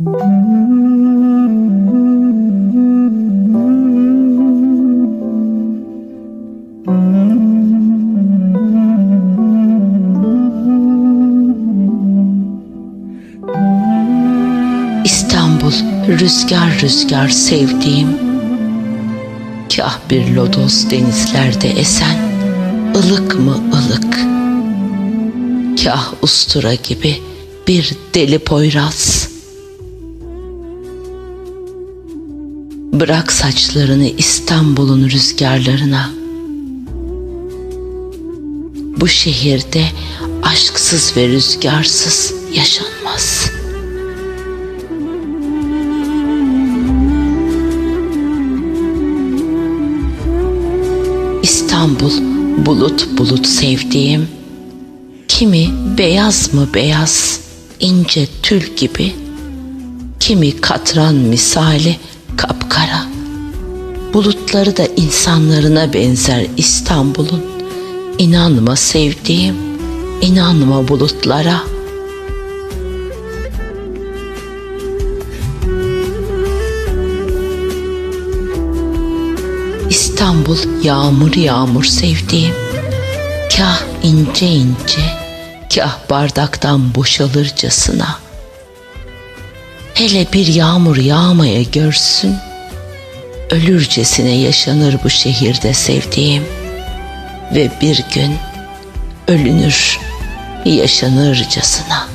İstanbul rüzgar rüzgar sevdiğim. Kah bir lodos denizlerde esen ılık mı ılık? Kah ustura gibi bir deli poyraz Bırak saçlarını İstanbul'un rüzgarlarına Bu şehirde aşksız ve rüzgarsız yaşanmaz.'' İstanbul bulut bulut sevdiğim Kimi beyaz mı beyaz ince tül gibi Kimi katran misali kapkara. Bulutları da insanlarına benzer İstanbul'un. İnanma sevdiğim inanma bulutlara. İstanbul yağmur yağmur sevdiğim. Kah ince ince Kah bardaktan boşalırcasına Hele bir yağmur yağmaya görsün Ölürcesine yaşanır bu şehirde sevdiğim Ve bir gün ölünür yaşanırcasına.''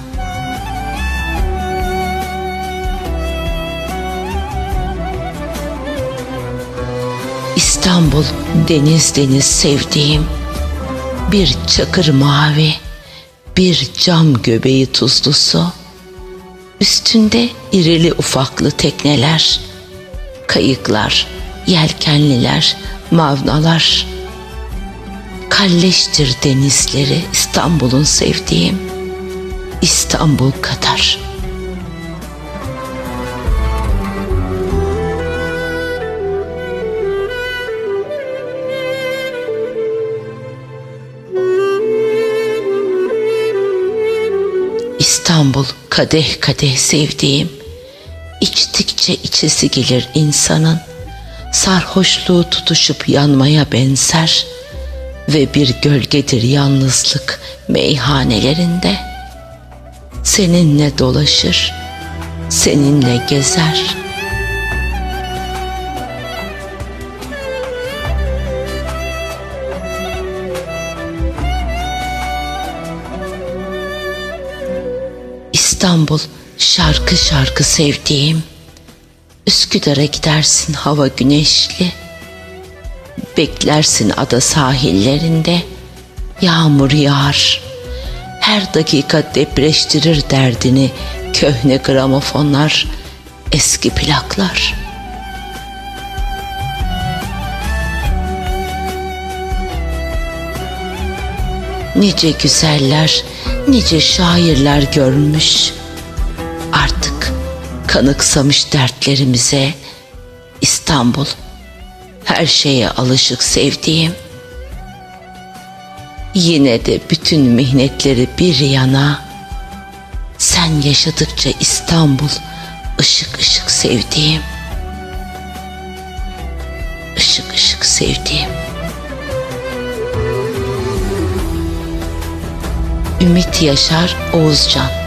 İstanbul deniz deniz sevdiğim bir çakır mavi bir cam göbeği tuzlusu üstünde irili ufaklı tekneler kayıklar yelkenliler mavnalar kalleştir denizleri İstanbul'un sevdiğim İstanbul kadar.'' İstanbul kadeh kadeh sevdiğim, içtikçe içesi gelir insanın, sarhoşluğu tutuşup yanmaya benzer ve bir gölgedir yalnızlık meyhanelerinde. Seninle dolaşır, seninle gezer.'' İstanbul şarkı şarkı sevdiğim. Üsküdar'a gidersin hava güneşli. Beklersin ada sahillerinde. Yağmur yağar. Her dakika depreştirir derdini Köhne gramofonlar Eski plaklar. Nice güzeller nice şairler görmüş. Artık kanıksamış dertlerimize İstanbul her şeye alışık sevdiğim. Yine de bütün mihnetleri bir yana sen yaşadıkça İstanbul ışık ışık sevdiğim. Ümit Yaşar Oğuzcan